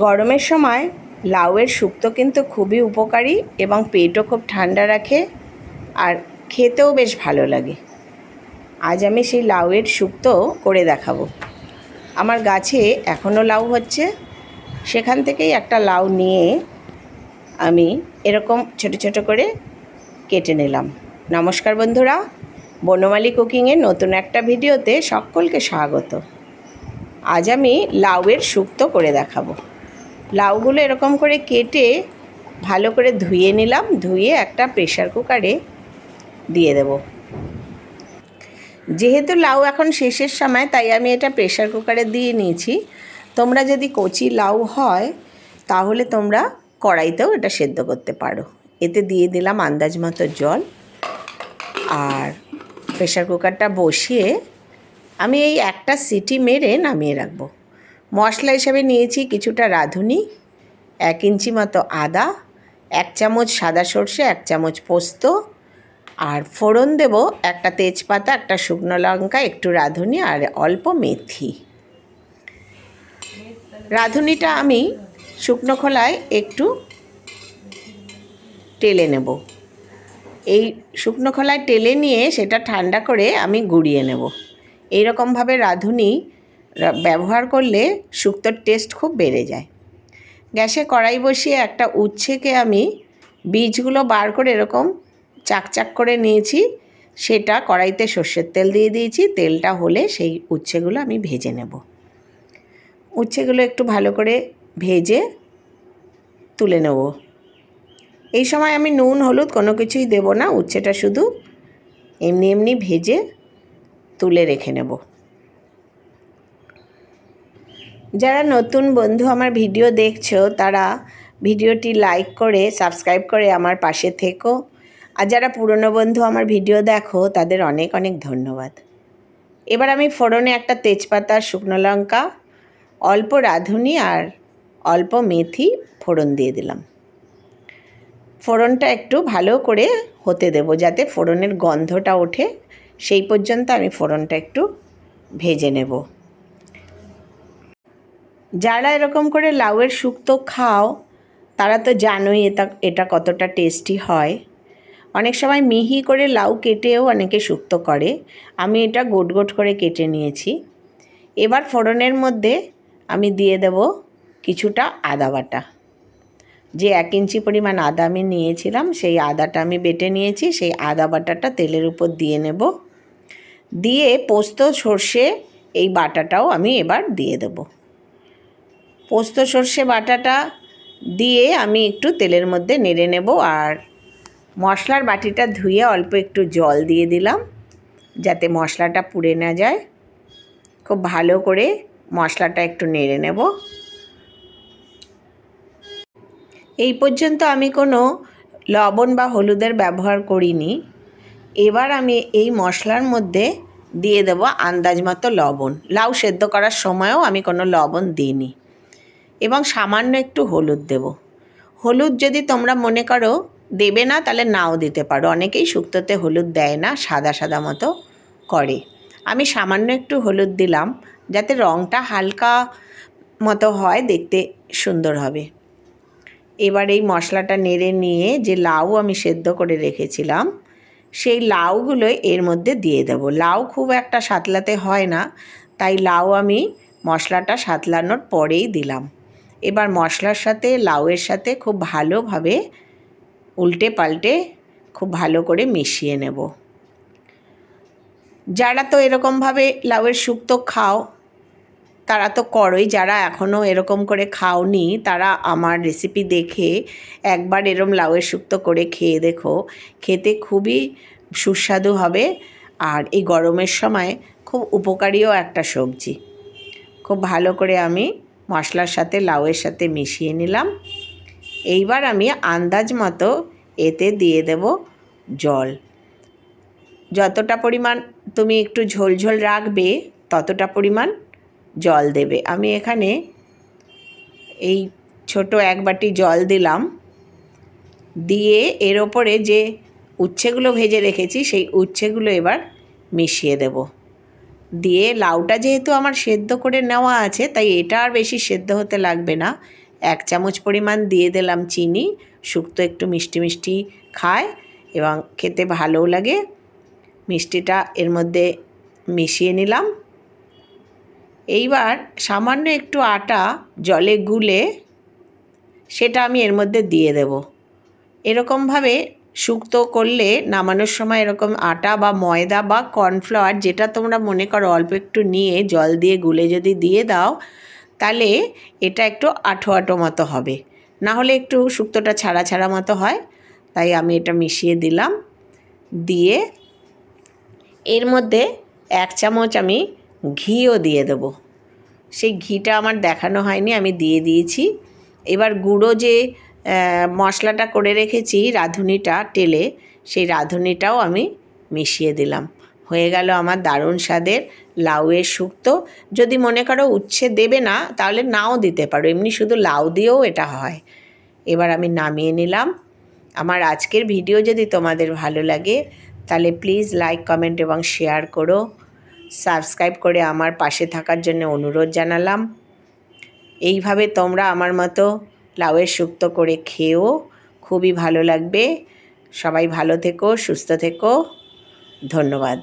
গরমের সময় লাউয়ের শুক্তো কিন্তু খুবই উপকারী এবং পেটও খুব ঠান্ডা রাখে আর খেতেও বেশ ভালো লাগে। আজ আমি সেই লাউয়ের শুক্তো করে দেখাবো। আমার গাছে এখনও লাউ হচ্ছে। সেখান থেকেই একটা লাউ নিয়ে আমি এরকম ছোট ছোট করে কেটে নিলাম। নমস্কার বন্ধুরা, বনমালী কুকিংয়ের নতুন একটা ভিডিওতে সকলকে স্বাগত। আজ আমি লাউয়ের শুক্তো করে দেখাবো। লাউগুলো এরকম করে কেটে ভালো করে ধুয়ে নিলাম, ধুয়ে একটা প্রেশার কুকারে দিয়ে দেব। যেহেতু লাউ এখন শেষের সময়, তাই আমি এটা প্রেশার কুকারে দিয়ে নিয়েছি। তোমরা যদি কচি লাউ হয়, তাহলে তোমরা কড়াইতেও এটা সেদ্ধ করতে পারো। এতে দিয়ে দিলাম আন্দাজ মতো জল। আর প্রেশার কুকারটা বসিয়ে আমি এই একটা সিটি মেরে নামিয়ে রাখব। মশলা হিসাবে নিয়েছি কিছুটা রাঁধুনি, এক ইঞ্চি মতো আদা, এক চামচ সাদা সর্ষে, এক চামচ পোস্ত, আর ফোড়ন দেব একটা তেজপাতা, একটা শুকনো লঙ্কা, একটু রাঁধুনি আর অল্প মেথি। রাঁধুনিটা আমি শুকনো খোলায় একটু টেলে নেব। এই শুকনো খোলায় টেলে নিয়ে সেটা ঠান্ডা করে আমি গুঁড়িয়ে নেব। এইরকমভাবে রাঁধুনি ব্যবহার করলে শুক্তোর টেস্ট খুব বেড়ে যায়। গ্যাসে কড়াই বসিয়ে একটা উচ্ছেকে আমি বীজগুলো বার করে এরকম চাকচাক করে নিয়েছি। সেটা কড়াইতে সর্ষের তেল দিয়ে দিয়েছি। তেলটা হলে সেই উচ্ছেগুলো আমি ভেজে নেব। উচ্ছেগুলো একটু ভালো করে ভেজে তুলে নেব। এই সময় আমি নুন, হলুদ কোনো কিছুই দেব না। উচ্ছেটা শুধু এমনি এমনি ভেজে তুলে রেখে নেব। যারা নতুন বন্ধু আমার ভিডিও দেখছ, তারা ভিডিওটি লাইক করে সাবস্ক্রাইব করে আমার পাশে থেকো। আর যারা পুরনো বন্ধু আমার ভিডিও দেখো, তাদের অনেক অনেক ধন্যবাদ। এবার আমি ফোড়নে একটা তেজপাতা, শুকনো লঙ্কা, অল্প রাঁধুনি আর অল্প মেথি ফোড়ন দিয়ে দিলাম। ফোড়নটা একটু ভালো করে হতে দেব যাতে ফোড়নের গন্ধটা ওঠে। সেই পর্যন্ত আমি ফোড়নটা একটু ভেজে নেব। যারা এরকম করে লাউয়ের শুক্তো খাও, তারা তো জানোই এটা এটা কতটা টেস্টি হয়। অনেক সময় মিহি করে লাউ কেটেও অনেকে শুক্তো করে। আমি এটা গোট গোট করে কেটে নিয়েছি। এবার ফোড়নের মধ্যে আমি দিয়ে দেব কিছুটা আদা বাটা। যে এক ইঞ্চি পরিমাণ আদা আমি নিয়েছিলাম, সেই আদাটা আমি বেটে নিয়েছি, সেই আদা বাটাটা তেলের উপর দিয়ে নেব। দিয়ে পোস্ত, সর্ষে, এই বাটাটাও আমি এবার দিয়ে দেবো। পোস্ত সর্ষে বাটাটা দিয়ে আমি একটু তেলের মধ্যে নেড়ে নেব আর মশলার বাটিটা ধুয়ে অল্প একটু জল দিয়ে দিলাম যাতে মশলাটা পুড়ে না যায়। খুব ভালো করে মশলাটা একটু নেড়ে নেব। এই পর্যন্ত আমি কোনো লবণ বা হলুদের ব্যবহার করিনি। এবার আমি এই মশলার মধ্যে দিয়ে দেবো আন্দাজ মতো লবণ। লাউ সেদ্ধ করার সময়ও আমি কোনো লবণ দিইনি। এবং সামান্য একটু হলুদ দেব। হলুদ যদি তোমরা মনে করো দেবে না, তাহলে নাও দিতে পারো। অনেকেই শুক্তোতে হলুদ দেয় না, সাদা সাদা মতো করে। আমি সামান্য একটু হলুদ দিলাম, যাতে রঙটা হালকা মতো হয়, দেখতে সুন্দর হবে। এবার এই মশলাটা নেড়ে নিয়ে যে লাউ আমি সেদ্ধ করে রেখেছিলাম, সেই লাউগুলো এর মধ্যে দিয়ে দেবো। লাউ খুব একটা সাতলাতে হয় না, তাই লাউ আমি মশলাটা সাতলানোর পরেই দিলাম। এবার মশলার সাথে, লাউয়ের সাথে খুব ভালোভাবে উল্টে পাল্টে খুব ভালো করে মিশিয়ে নেব। যারা তো এরকমভাবে লাউয়ের শুক্তো খাও, তারা তো করোই, যারা এখনও এরকম করে খাওনি, তারা আমার রেসিপি দেখে একবার এরম লাউয়ের শুক্তো করে খেয়ে দেখো। খেতে খুবই সুস্বাদু হবে আর এই গরমের সময় খুব উপকারীও একটা সবজি। খুব ভালো করে আমি মশলার সাথে, লাউয়ের সাথে মিশিয়ে নিলাম। এইবার আমি আন্দাজ মতো এতে দিয়ে দেব জল। যতটা পরিমাণ তুমি একটু ঝোল ঝোল রাখবে, ততটা পরিমাণ জল দেবে। আমি এখানে এই ছোট এক বাটি জল দিলাম। দিয়ে এর ওপরে যে উচ্ছেগুলো ভেজে রেখেছি, সেই উচ্ছেগুলো এবার মিশিয়ে দেব। দিয়ে লাউটা যেহেতু আমার সেদ্ধ করে নেওয়া আছে, তাই এটা আর বেশি সেদ্ধ হতে লাগবে না। এক চামচ পরিমাণ দিয়ে দিলাম চিনি, শুক্তো একটু মিষ্টি মিষ্টি খায় এবং খেতে ভালোও লাগে। মিষ্টিটা এর মধ্যে মিশিয়ে নিলাম। এইবার সামান্য একটু আটা জলে গুলে সেটা আমি এর মধ্যে দিয়ে দেব। এরকমভাবে শুক্তো করলে নামানোর সময় এরকম আটা বা ময়দা বা কর্নফ্লাওয়ার যেটা তোমরা মনে করো অল্প একটু নিয়ে জল দিয়ে গুলে যদি দিয়ে দাও, তাহলে এটা একটু আঠো আঠো মতো হবে। না হলে একটু শুক্তোটা ছাড়া ছাড়া মতো হয়, তাই আমি এটা মিশিয়ে দিলাম। দিয়ে এর মধ্যে এক চামচ আমি ঘিও দিয়ে দেবো। সেই ঘিটা আমার দেখানো হয়নি, আমি দিয়ে দিয়েছি। এবার গুঁড়ো যে মশলাটা করে রেখেছি রাঁধুনিটা টেলে সেই রাঁধুনিটাও আমি মিশিয়ে দিলাম। হয়ে গেল আমার দারুণ স্বাদের লাউয়ের শুক্তো যদি মনে করো উচ্ছে দেবে না, তাহলে নাও দিতে পারো। এমনি শুধু লাউ দিয়েও এটা হয়। এবার আমি নামিয়ে নিলাম। আমার আজকের ভিডিও যদি তোমাদের ভালো লাগে, তাহলে প্লিজ লাইক, কমেন্ট এবং শেয়ার করো। সাবস্ক্রাইব করে আমার পাশে থাকার জন্য অনুরোধ জানালাম। এইভাবে তোমরা আমার মতো লাউয়ের শুক্তো করে খেয়েও খুবই ভালো লাগবে। সবাই ভালো থেকো সুস্থ থেকো। ধন্যবাদ।